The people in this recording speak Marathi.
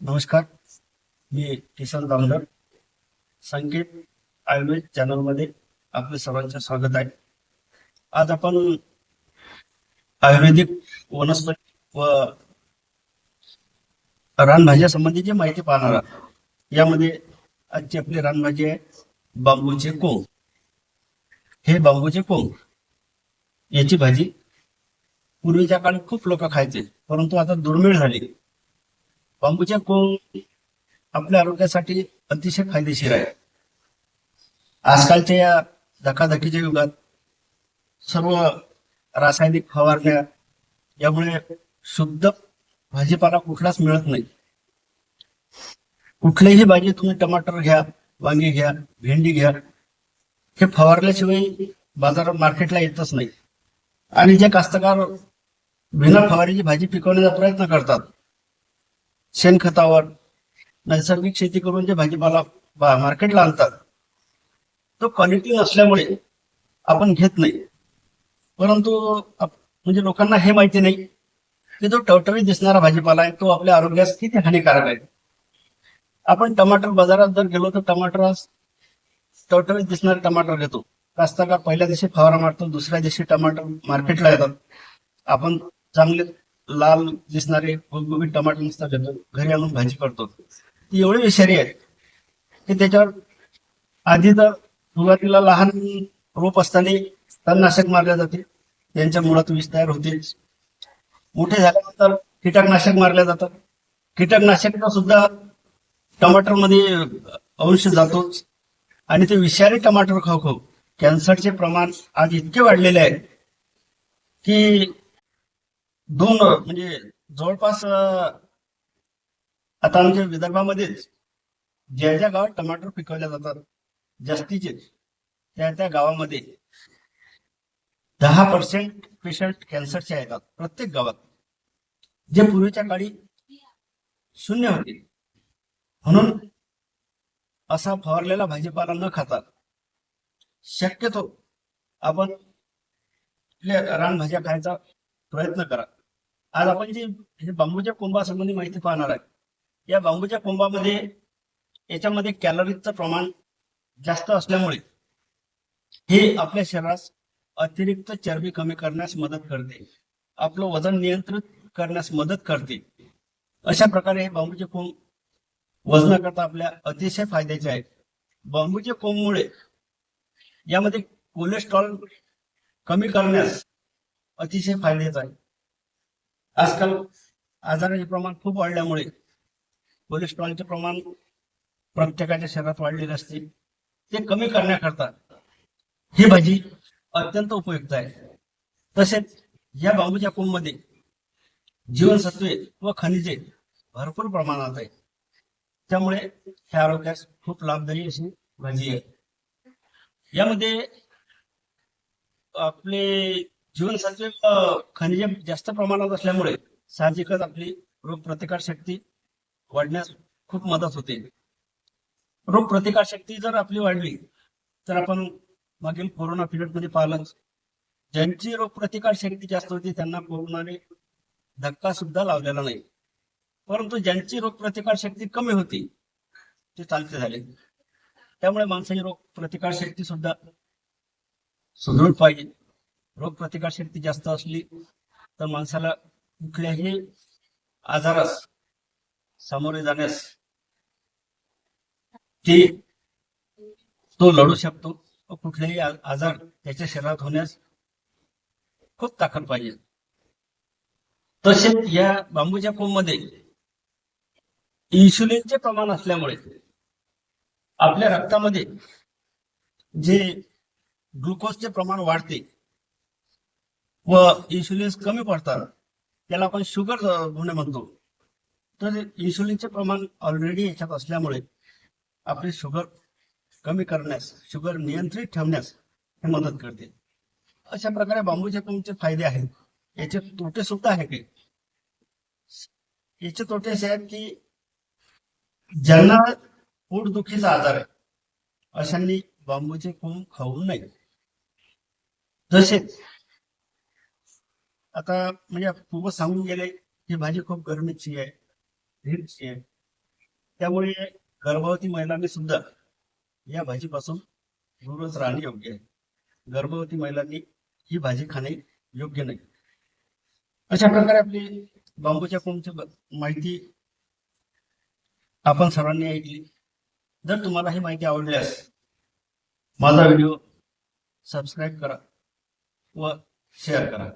नमस्कार. मी किसन दामदर संकेत आयुर्वेद चॅनलमध्ये आपले सर्वांचे स्वागत आहे. आज आपण आयुर्वेदिक वनस्पती व रानभाज्या संबंधीची माहिती पाहणार आहोत यामध्ये आजची आपली रानभाजी आहे बांबूचे कोंब. हे बांबूचे कोंब याची भाजी पूर्वीच्या काळी खूप लोक खायचे परंतु आता दुर्मिळ झाली. बांबूच्या कोंब आपल्या आरोग्यासाठी अतिशय फायदेशीर आहे. आजकालच्या या धकाधकीच्या युगात सर्व रासायनिक फवारण्या यामुळे शुद्ध भाजीपाला कुठलाच मिळत नाही. कुठलीही भाजी तुम्ही टमाटर घ्या वांगी घ्या भेंडी घ्या हे फवारल्याशिवाय बाजारात मार्केटला येतच नाही. आणि जे कास्तकार बिना फवारीची भाजी पिकवण्याचा प्रयत्न करतात शेणखतावर नैसर्गिक शेती करून जे भाजीपाला मार्केटला आणतात तो क्वालिटी नसल्यामुळे आपण घेत नाही. परंतु म्हणजे लोकांना हे माहिती नाही की जो टवटवीत दिसणारा भाजीपाला आहे तो आपल्या आरोग्यास किती हानिकारक आहे. आपण टमाटर बाजारात जर गेलो तर टमाटर टवटवीत दिसणारे टमाटर घेतो. कास्तकार पहिल्या दिवशी फवारा मारतो दुसऱ्या दिवशी टमाटर मार्केटला येतात. आपण चांगले लाल दिसणारे गुबगुबीत टमाटर नुसता घेतो घरी आणून भाजी करतो. ती एवढी विषारी आहे की त्याच्यावर आधी तर सुरुवातीला लहान रोप असताना तणनाशक मारले जाते. त्यांच्या मुळात विष तयार होते. मोठे झाल्यानंतर कीटकनाशक मारले जातात. कीटकनाशकाचा सुद्धा टमाटरमध्ये अंश जातोच आणि ते विषारी टमाटर खाऊ खाऊ कॅन्सरचे प्रमाण आज इतके वाढलेले आहे की दोन म्हणजे जवळपास आता आमच्या विदर्भामध्येच ज्या ज्या गावात टमाटर पिकवल्या जातात जास्तीचे त्या त्या गावामध्ये दहा पर्सेंट पेशंट कॅन्सरचे येतात प्रत्येक गावात. जे पूर्वीच्या काळी शून्य होते. म्हणून असा फवारलेला भाजीपाला न खाता शक्यतो आपण रानभाज्या खायचा प्रयत्न करा. आज आपण जे हे बांबूच्या कोंबासंबंधी माहिती पाहणार आहे. या बांबूच्या कोंबामध्ये याच्यामध्ये कॅलरीजचं प्रमाण जास्त असल्यामुळे हे आपल्या शरीरास अतिरिक्त चरबी कमी करण्यास मदत करते. आपलं वजन नियंत्रित करण्यास मदत करते. अशा प्रकारे हे बांबूचे कोंब वजनाकरता आपल्या अतिशय फायद्याचे आहेत. बांबूच्या कोंबमुळे यामध्ये कोलेस्ट्रॉल कमी करण्यास अतिशय फायद्याचं आहे. आजकाल आजाराचे प्रमाण खूप वाढल्यामुळे कोलेस्ट्रॉलचे प्रमाण प्रत्येकाच्या शरीरात वाढलेले असते. ते कमी करण्याकरता ही भाजी अत्यंत उपयुक्त आहे. तसेच या बांबूच्या कोंबमध्ये जीवनसत्वे व खनिजे भरपूर प्रमाणात आहे त्यामुळे हे आरोग्यास खूप लाभदायी अशी भाजी आहे. यामध्ये आपले जीवनसत्वे खनिजे जास्त प्रमाणात असल्यामुळे साहजिकच आपली रोगप्रतिकार शक्ती वाढण्यास खूप मदत होते. रोगप्रतिकार शक्ती जर आपली वाढली तर आपण मागील कोरोना पिरियडमध्ये पाहिलं ज्यांची रोगप्रतिकार शक्ती जास्त होती त्यांना कोरोनाने धक्का सुद्धा लावलेला नाही. परंतु ज्यांची रोगप्रतिकार शक्ती कमी होती ते चालते झाले. त्यामुळे माणसाची रोगप्रतिकार शक्ती सुद्धा सुदृढ पाहिजे रोगप्रतिकार शक्ती जास्त असली तर माणसाला कुठल्याही आजारास सामोरे जाण्यास ते तो लढू शकतो व कुठलेही आजार त्याच्या शरीरात होण्यास खूप ताकद पाहिजे. तसेच या बांबूच्या कोंबमध्ये इन्शुलिनचे प्रमाण असल्यामुळे आपल्या रक्तामध्ये जे ग्लुकोजचे प्रमाण वाढते व इन्शुलिन्स कमी पडतात. त्याला आपण शुगर होणे म्हणतो. तर इन्शुलिनचे प्रमाण ऑलरेडी याच्यात असल्यामुळे आपली शुगर कमी करण्यास शुगर नियंत्रित ठेवण्यास हे मदत करते. अशा प्रकारे बांबूचे तुमचे फायदे आहेत. याचे तोटे सुद्धा आहेत काही याचे तोटे असे आहेत की ज्यांना पोटदुखीचा आजार आहे अशांनी बांबूचे कोंब खाऊ नये. तसेच आता म्हणजे खूपच सांगून गेले की भाजी खूप गरमीची आहे धीरची आहे. त्यामुळे गर्भवती महिलांनी सुद्धा या भाजीपासून दूरच राहणे योग्य आहे. गर्भवती महिलांनी ही भाजी खाणे योग्य नाही. अशा प्रकारे आपली बांबूच्या कोणची माहिती आपण सर्वांनी ऐकली. जर तुम्हाला ही माहिती आवडल्यास माझा व्हिडिओ सबस्क्राईब करा व शेअर करा.